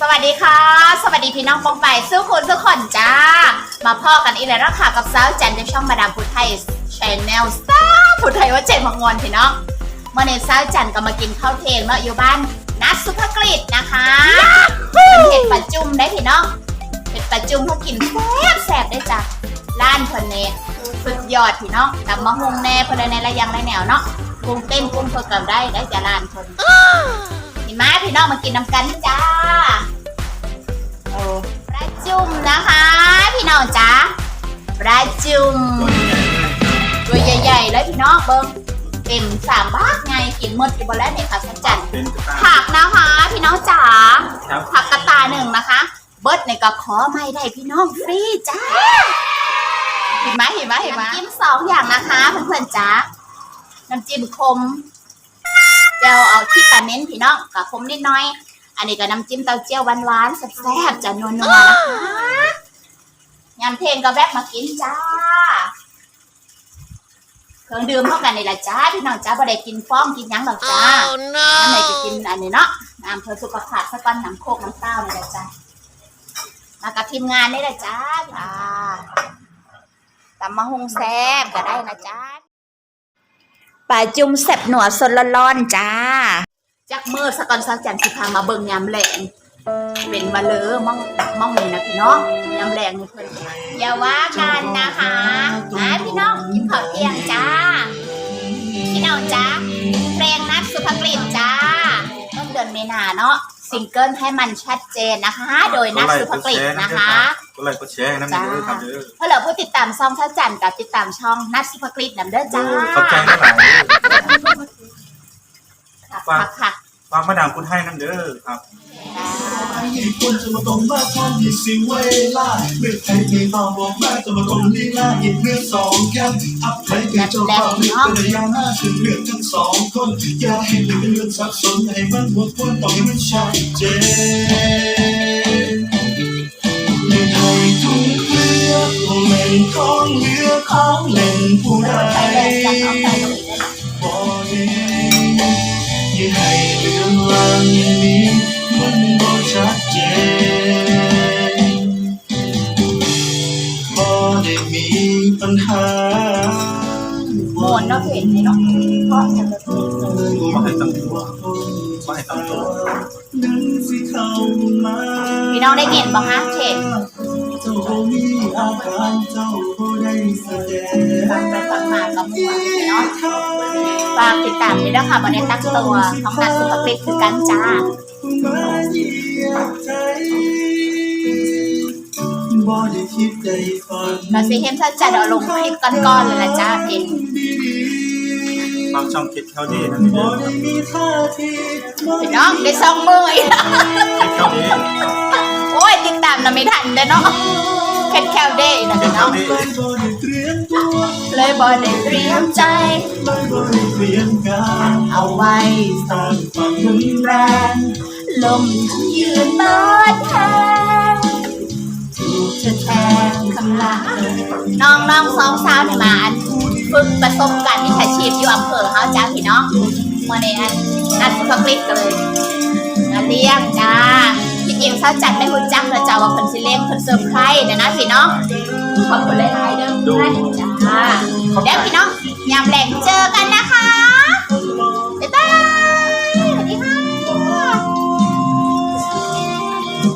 สวัสดีค่ะ สวัสดีพี่น้องปองไปสู้คุณทุกคนจ้า มาพ่อกันอีกแล้วนะคะกับสาวจันในช่องมาดามพุทธไทยชแนลสตาร์พุทธไทยว่าเจ็ดมังงอนพี่น้องเมื่อในสาวจันก็มากินข้าวเทงเนาะอยู่บ้านนัดสุภกฤษนะคะเป็นเห็ดปลาจุ่มได้พี่น้องเห็ดปลาจุ่มเขากินแซ่บแซ่บได้จ้ะร้านเพิ่นเนี่ยสุดยอดพี่น้องกับมะฮุงแน่เพิ่นในระยังไรแนวเนาะกุ้งเต้นกุ้งเพิ่นกับได้ได้จากร้านเพิ่นนี่มาพี่น้องมากินน้ำกันจ้าโอ้ ปลาจุ่มนะคะพี่น้องจ้าปลาจุ่มตัวใหญ่ๆเลยพี่น้องเบิ้งเต็มสามบาทไงกินหมดกี่บอแล้วเนี่ยค่ะสัจจันเป็นกระต่ายผักนะคะพี่น้องจ๋าครับผักกระตายหนึ่งนะคะ เบิร์ดในก็ขอไม่ได้พี่น้องฟรีจ้าเห็นไหมเห็นไหมเห็นไหมน้ำจิ้มสองอย่างนะคะเพื่อนๆจ้าน้ำจิ้มคมเจ้าเอาที่ปลาเน้นพี่น้องกับคมนิดหน้อย อันนี้ก็น้ำจิ้มเต้าเจี้ยวหวานๆแซ่บๆจะนัวๆนะคะยำเพลงก็แวะมากินจ้า เครื่องดื่มเท่ากันนี่แหละจ้าพี่น้องจ้าบ่ได้กินฟ้องกินหยังหรอกจ้าอันไหนก็กินอันนี้เนาะน้ำเพื่อสุขภาพสักก้อนน้ำโคกน้ำเต้านี่แหละจ้ามากับทีมงานนี่แหละจ้าจ้าตำมะฮุงแซ่บก็ได้นะจ้าปลาจุ่มแซ่บหนัวสดร้อนๆจ้า จักมือสกอนซักจันสิพามาเบิ่งยามแหลงเป็นมาเลอมั่งมั่งนี่นะพี่น้องยามแหลงนี่เพิ่นอย่าว่ากันนะคะนะพี่น้องกินข้าวเที่ยงจ้าพี่น้องจ้าเพลงนัดสุภกฤษจ้าต้นเดือนเมษาเนาะซิงเกิลให้มันชัดเจนนะคะ โดยนัดสุภกฤษนะคะก็เลยก็แชร์นะมีเด้อครับเด้อเพื่อเราผู้ติดตามช่องเท่าจันกับติดตามช่องนัดสุภกฤษนำเด้อจ้าขอบใจนะหลายเด้อค่ะค่ะฝาก มาดามคุณให้น้ำเด้อครับญี่ปุ่นจะมาตรงมาทอนยี่สิเวลาเลือกใครไม่มาบอกมาจะมาตรงลีลาหยิบเนื้อสองแก้มอัพใครเป็นเจ้าบ่าวเลือกแต่ยาหน้าถึงเลือกทั้งสองคนอย่าให้เลือกเลือกสับสนให้มันหมดคนต้องให้มันชัดเจนเลือกให้ทุกเลือกของเล่นของเลือกของเล่นผู้ใด โมนเนาะเพลงนี้เนาะเพราะจะเป็นเพลงเลยมาให้ตั้งตัวมาให้ตั้งตัวนั้นสิเข้ามาพี่น้องได้ยินบ้างฮะเพลงเจ้าบ่มีอาการเจ้าบ่ได้แสดงฟังไปฟังมาก็ม่วนพี่น้องฝากติดตามด้วยนะคะวันนี้ตั้งตัวท้องนัดสุภกฤษคือกันจ้า เราซีเฮมถ้าจัดเอาลงคลิปก้อนๆเลยละจ้าเพลงบางช่องคิดเข้าดีนะมีเด้บ่อได้มีท่าทีพี่น้องได้สองมืออีกแล้วคิดเข้าดีโอ้ยติดตามเราไม่ทันเด้อเนาะแคทแคลเด้นะคิดพี่น้เข้าองดีเลยบ่ได้เตรียมตัวเลยบอได้เตรียมใจเลยบ่ได้เตรียมการเอาไว้สร้างความรุนแรงลมยืนบา ลาน้องน้องสองสาวเนี่ยมาอันฝึกประสบการณ์วิชาชีพอยู่อำเภอเขาจ้าพี่น้องมาในอันนัดสุภกฤษกันเลยมาเลี้ยงจ้าพี่เองเขาจัดไม่หุ่นจักเลยจ้าว่าคนสิเลี้ยงคนเซอร์ไพรส์นะนะพี่น้องขอบคุณหลายๆเด้อจ้าเดี๋ยวพี่น้องยามแหลงเจอกันนะคะ